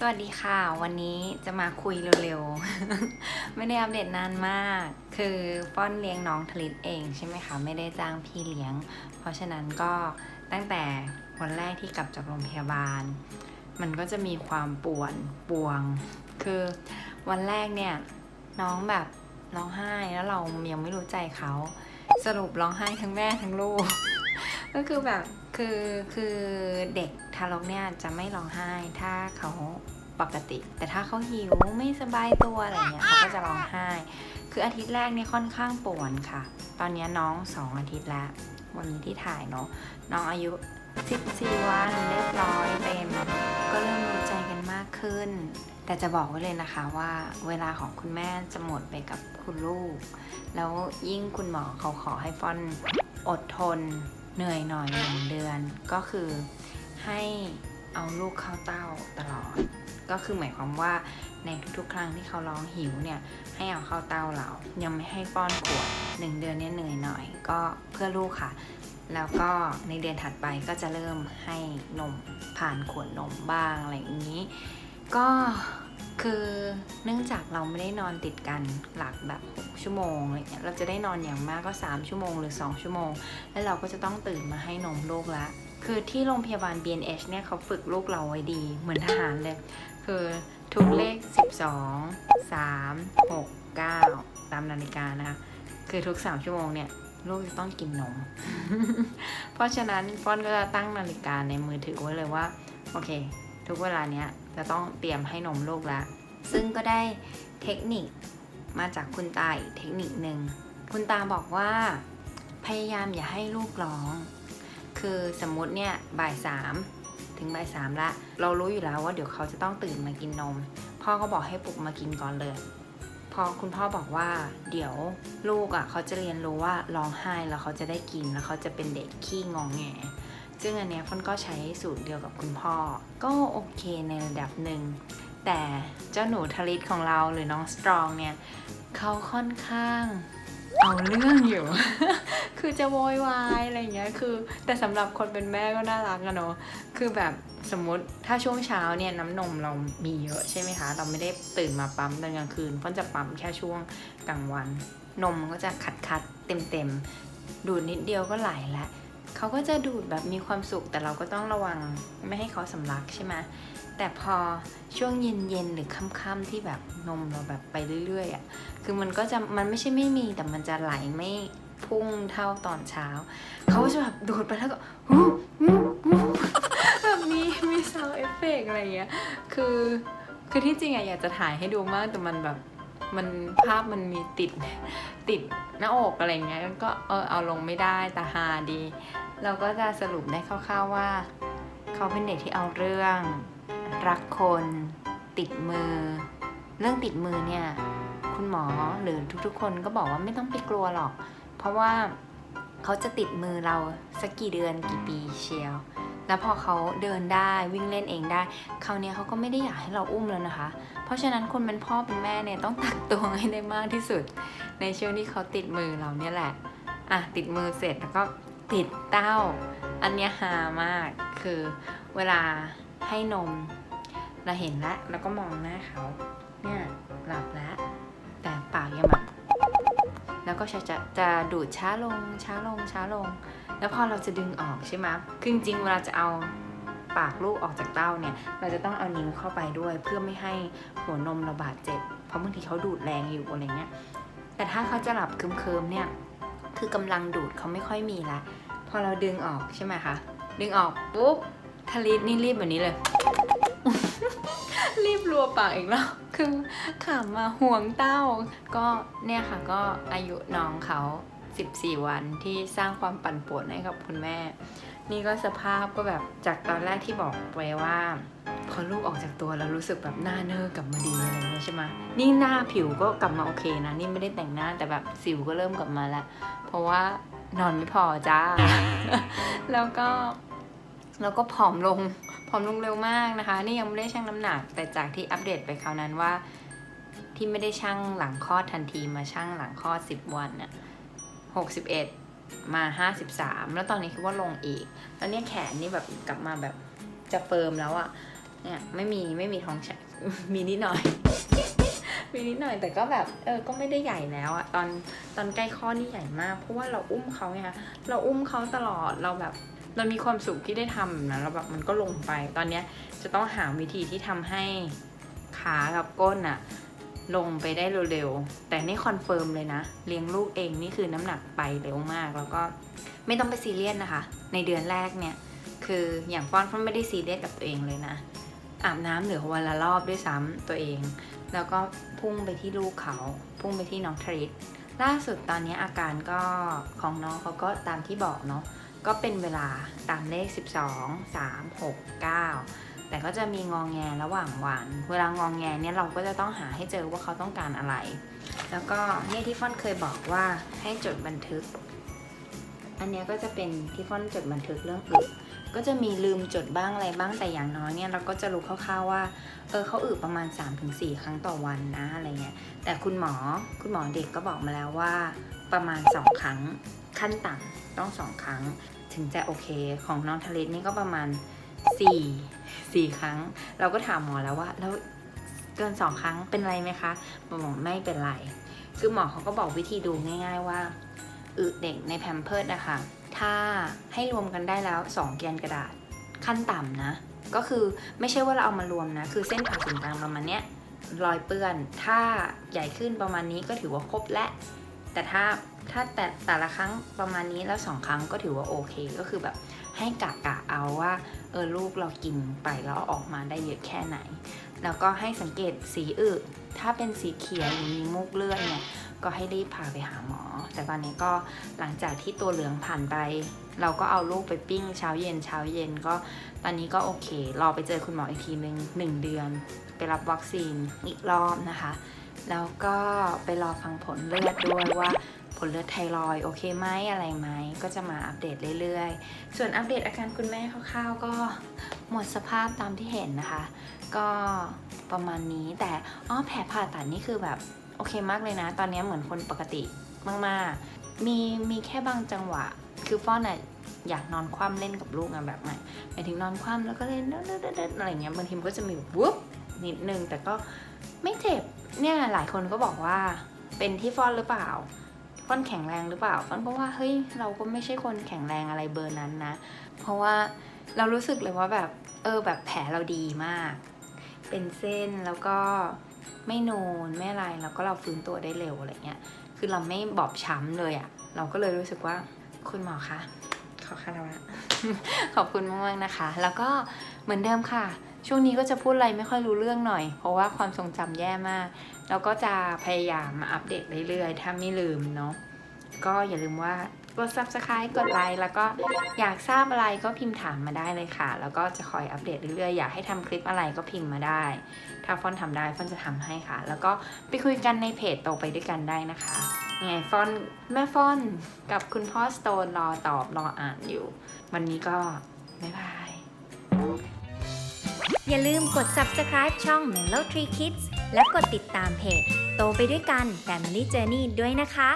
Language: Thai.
สวัสดีค่ะ วันนี้จะมาคุยเร็วๆ ไม่ได้อัปเดตนานมาก คือป้อนเลี้ยงน้องทลิตเองใช่ไหมคะ ไม่ได้จ้างพี่เลี้ยง เพราะฉะนั้นก็ตั้งแต่วันแรกที่กลับจากโรงพยาบาล มันก็จะมีความปวนปวง คือวันแรกเนี่ย น้องแบบร้องไห้แล้วเรายังไม่รู้ใจเขา สรุปร้องไห้ทั้งแม่ทั้งลูก ก็คือแบบ คือคือเด็กทารกเนี่ยจะไม่ร้องไห้ถ้าเขาปกติ แต่ถ้าเขาหิวไม่สบายตัวอะไรเงี้ยเขาก็จะร้องไห้ คืออาทิตย์แรกนี่ค่อนข้างป่วนค่ะ ตอนนี้น้องสองอาทิตย์แล้ววันนี้ที่ถ่ายเนาะน้องอายุ 14 วันเรียบร้อยเต็มก็เริ่มรู้ใจกันมากขึ้น แต่จะบอกไว้เลยนะคะว่าเวลาของคุณแม่จะหมดไปกับคุณลูก แล้วยิ่งคุณหมอเขาขอให้ฟอนอดทน เหนื่อยหน่อยหนึ่งเดือนก็คือให้เอาลูกเข้าเต้าตลอด ก็คือหมายความว่าในทุกๆครั้งที่เขาร้องหิวเนี่ยให้เอาเข้าเต้าเรา ยังไม่ให้ป้อนขวดหนึ่งเดือนเนี่ยเหนื่อยหน่อย ก็เพื่อลูกค่ะ แล้วก็ในเดือนถัดไปก็จะเริ่มให้นมผ่านขวดนมบ้างอะไรอย่างนี้ ก็ คือเนื่องจากเราไม่ได้นอนติดกันหลักแบบ 6 ชั่วโมงอะไรเงี้ยเราจะได้นอนอย่างมากก็ 3 ชั่วโมงหรือ 2 ชั่วโมง แล้วเราก็จะต้องตื่นมาให้นมลูกละคือที่โรงพยาบาล BNH เนี่ยเขาฝึกลูกเราไว้ดีเหมือนทหารเลย คือทุกเลข 12 3 6 9 ตามนาฬิกานะคะ คือทุก 3 ชั่วโมงเนี่ยลูกจะต้องกินนม เพราะฉะนั้นฟอนก็จะตั้งนาฬิกาในมือถือไว้เลยว่า โอเค ทุกเวลาเนี้ยจะต้องเตรียมให้นมลูกแล้วซึ่งก็ได้เทคนิคมาจากคุณตาอีกเทคนิคหนึ่งคุณตาบอกว่า พยายามอย่าให้ลูกร้อง คือสมมติเนี่ยบ่ายสามถึงบ่ายสามละเรารู้อยู่แล้วว่าเดี๋ยวเขาจะต้องตื่นมากินนม พ่อก็บอกให้ปลุกมากินก่อนเลยพอคุณพ่อบอกว่า เดี๋ยวลูกอะ่ะเขาจะเรียนรู้ว่าร้องไห้แล้วเขาจะได้กินแล้วเขาจะเป็นเด็กขี้งองแง ซึ่งอันเนี้ยฟอนก็ใช้สูตรเดียวกับคุณพ่อ ก็โอเคในระดับหนึ่ง แต่เจ้าหนูทลิตของเราหรือน้องสตรองเนี่ยเขาค่อนข้างเอาเรื่องอยู่ คือจะโวยวายอะไรอย่างเงี้ย คือ แต่สำหรับคนเป็นแม่ก็น่ารักอะเนาะ คือแบบสมมติถ้าช่วงเช้าเนี่ยน้ำนมเรามีเยอะใช่ไหมคะ เราไม่ได้ตื่นมาปั๊มตอนกลางคืนเพราะจะปั๊มแค่ช่วงกลางวัน นมก็จะขัดคัดเต็มเต็มๆดูดนิดเดียวก็ไหลละ เขาก็จะดูดแบบมีความสุขแต่เราก็ต้องระวังไม่ให้เขาสำลักใช่ไหมแต่พอช่วงเย็นๆหรือค่ำๆที่แบบนมเราแบบไปเรื่อยๆอะคือมันก็จะมันไม่ใช่ไม่มีแต่มันจะไหลไม่พุ่งเท่าตอนเช้า เขาก็จะแบบดูดไปแล้วก็แบบมีมีซาวเอฟเฟกอะไรอย่างเงี้ยคือคือที่จริงอะอยากจะถ่ายให้ดูมากแต่มันแบบ มันภาพมันมีติดติดหน้าอกอะไรเงี้ยก็เออเอาลงไม่ได้แต่ฮาดี เราก็จะสรุปได้คร่าวๆว่า เขาเป็นเด็กที่เอาเรื่อง รักคน ติดมือ เรื่องติดมือเนี่ยคุณหมอหรือทุกๆ คนก็บอกว่าไม่ต้องไปกลัวหรอก เพราะว่าเขาจะติดมือเราสักกี่เดือนกี่ปีเชียว แล้วพอเขาเดินได้วิ่งเล่นเองได้ คราวนี้เขาก็ไม่ได้อยากให้เราอุ้มแล้วนะคะ เพราะฉะนั้นคนเป็นพ่อเป็นแม่เนี่ยต้องตักตวงให้ได้มากที่สุด ในช่วงที่เขาติดมือเราเนี่ยแหละ อะติดมือเสร็จแล้วก็ติดเต้า อันนี้ฮามากคือเวลาให้นม เราเห็นแล้วแล้วก็มองหน้าเขาเนี่ยหลับแล้วแต่ปากยังแบบแล้วก็จะจะจะดูดช้าลงช้าลงช้าลง แล้วพอเราจะดึงออกใช่ไหมคือจริงๆเวลาจะเอาปากลูกออกจากเต้าเนี่ย เราจะต้องเอานิ้วเข้าไปด้วย เพื่อไม่ให้หัวนมเราบาดเจ็บ เพราะบางทีเขาดูดแรงอยู่อะไรเงี้ย แต่ถ้าเขาจะหลับเคิมๆเนี่ย คือกำลังดูดเขาไม่ค่อยมีละ พอเราดึงออกใช่ไหมคะ ดึงออกปุ๊บทลิตนี่รีบแบบนี้เลย รีบรัวปากอีกแล้ว คือขำมาห่วงเต้า ก็เนี่ยค่ะก็อายุน้องเขา 14 วันที่สร้างความปั่นป่วนให้กับคุณแม่ นี่ก็สภาพก็แบบจากตอนแรกที่บอกไว้ว่าพอลูกออกจากตัวแล้วรู้สึกแบบหน้าเนอร์กลับมาดีอะไรเงี้ยใช่ไหมนี่หน้าผิวก็กลับมาโอเคนะ นี่ไม่ได้แต่งหน้าแต่แบบสิวก็เริ่มกลับมาล้วเพราะว่านอนไม่พอจ้า แล้วก็แล้วก็ผอมลงผอมลงเร็วมากนะคะ นี่ยังไม่ได้ชั่งน้ำหนัก แต่จากที่อัปเดตไปคราวนั้นว่า ที่ไม่ได้ชั่งหลังคลอดทันทีมาชั่งหลังคลอด 10 วันน่ะ 61 มา 53 แล้วตอนนี้คือว่าลงอีก แล้วเนี่ยแขนนี่แบบกลับมาแบบจะเฟิร์มแล้วอะเนี่ยไม่มีไม่มีท้องช้างมีนิดหน่อย มีนิดหน่อยแต่ก็แบบเออก็ไม่ได้ใหญ่แล้วอะตอนตอนใกล้คลอนี่ใหญ่มาก เพราะว่าเราอุ้มเขาไงคะเราอุ้มเขาตลอดเราแบบเรามีความสุขที่ได้ทำแบบนั้นแล้วแบบมันก็ลงไป ตอนเนี้ยจะต้องหาวิธีที่ทำให้ขากับก้นอะ ลงไปได้เร็วๆ แต่นี่คอนเฟิร์มเลยนะ เลี้ยงลูกเองนี่คือน้ำหนักไปเร็วมาก แล้วก็ไม่ต้องไปซีเรียสนะคะ ในเดือนแรกเนี่ย คืออย่างฟ้อนฟอนไม่ได้ซีเรียสกับตัวเองเลยนะ อาบน้ำเหลือวันละรอบด้วยซ้ำตัวเอง แล้วก็พุ่งไปที่ลูกเขา พุ่งไปที่น้องทริสล่าสุดตอนนี้อาการก็ของน้องเขาก็ตามที่บอกเนาะก็เป็นเวลาตามเลข 12 3 6 9 แต่ก็จะมีงองแงระหว่างวัน เวลางองแงเนี่ยเราก็จะต้องหาให้เจอว่าเขาต้องการอะไร แล้วก็เนี่ยที่ฟอนเคยบอกว่าให้จดบันทึก อันเนี้ยก็จะเป็นที่ฟอนจดบันทึกเรื่องอึก็จะมีลืมจดบ้างอะไรบ้างแต่อย่างน้อยเนี่ยเราก็จะรู้คร่าวๆว่า เออเขาอึประมาณ 3-4 ครั้งต่อวันนะอะไรเงี้ย แต่คุณหมอคุณหมอเด็กก็บอกมาแล้วว่า ประมาณ 2 ครั้งขั้นต่ำต้อง 2 ครั้ง ถึงจะโอเค ของน้องทะเลนี่ก็ประมาณ 4 4ครั้ง เราก็ถามหมอแล้วว่าแล้วเกิน2ครั้งเป็นไรไหมคะหมอบอกไม่เป็นไร คือหมอเขาก็บอกวิธีดูง่าย ๆว่าอึเด็กในแพมเพิร์ดนะคะถ้าให้รวมกันได้แล้ว2แกนกระดาษขั้นต่ำนะ ก็คือไม่ใช่ว่าเราเอามารวมนะ คือเส้นผ่าศูนย์กลางประมาณเนี้ยรอยเปื้อน ถ้าใหญ่ขึ้นประมาณนี้ก็ถือว่าครบและ แต่ถ้าถ้าแต่แต่ละครั้งประมาณนี้แล้วสองครั้งก็ถือว่าโอเค ก็คือแบบ ให้กะกะเอาว่าเออลูกเรากินไปแล้วอออกมาได้เยอะแค่ไหน แล้วก็ให้สังเกตสีอึถ้าเป็นสีเขียวหรือมีมูกเลือดเนี่ยก็ให้รีบพาไปหาหมอ แต่ตอนนี้ก็หลังจากที่ตัวเหลืองผ่านไป เราก็เอาลูกไปปิ้งเช้าเย็นเช้าเย็นก็ตอนนี้ก็โอเค รอไปเจอคุณหมออีกทีหนึ่งหนึ่งเดือน ไปรับวัคซีนอีกรอบนะคะ แล้วก็ไปรอฟังผลเลือดด้วยว่าผลเลือดไทรอยด์โอเคไหมอะไรไหมก็จะมาอัปเดตเรื่อยๆ ส่วนอัปเดตอาการคุณแม่คร่าวๆก็หมดสภาพตามที่เห็นนะคะ ก็ประมาณนี้แต่อ้อแผลผ่าตัดนี่คือแบบโอเคมากเลยนะ ตอนนี้เหมือนคนปกติมากๆ มีมีแค่บางจังหวะ คือฟ้อนอะอยากนอนคว่ำเล่นกับลูกอะแบบไหนหมายถึงนอนคว่ำแล้วก็เล่นเดินๆอะไรอย่างเงี้ยบางทีมันก็จะมีแบบวุบนิดนึงแต่ก็ไม่เจ็บ เนี่ยหลายคนก็บอกว่าเป็นที่ฟ้อนหรือเปล่าฟ้อนแข็งแรงหรือเปล่าฟ้อนเพราะว่าเฮ้ยเราก็ไม่ใช่คนแข็งแรงอะไรเบอร์นั้นนะ เพราะว่าเรารู้สึกเลยว่าแบบเออแบบแผลเราดีมาก เป็นเส้นแล้วก็ไม่นูนไม่อะไรแล้วก็เราฟื้นตัวได้เร็วอะไรเงี้ยคือเราไม่บอบช้ำเลยอะ่ะ เราก็เลยรู้สึกว่าคุณหมอคะขอคารวะขอบคุณมากๆนะคะ แล้วก็เหมือนเดิมค่ะ ช่วงนี้ก็จะพูดอะไรไม่ค่อยรู้เรื่องหน่อย เพราะว่าความทรงจำแย่มาก แล้วก็จะพยายามมาอัปเดตเรื่อยๆ ถ้าไม่ลืมเนาะ ก็อย่าลืมว่ากด subscribe กดไลค์แล้วก็อยากทราบอะไรก็พิมพ์ถามมาได้เลยค่ะ แล้วก็จะคอยอัปเดตเรื่อยๆ อยากให้ทำคลิปอะไรก็พิมพ์มาได้ ถ้าฟอนทำได้ฟอนจะทำให้ค่ะ แล้วก็ไปคุยกันในเพจโตไปด้วยกันได้นะคะยังไงฟอนแม่ฟอนกับคุณพ่อสโตนรอตอบรออ่านอยู่ วันนี้ก็ บ๊ายบาย อย่าลืมกด subscribe ช่อง Mellow Tree Kids และกดติดตามเพจ โตไปด้วยกัน Family Journey ด้วยนะคะ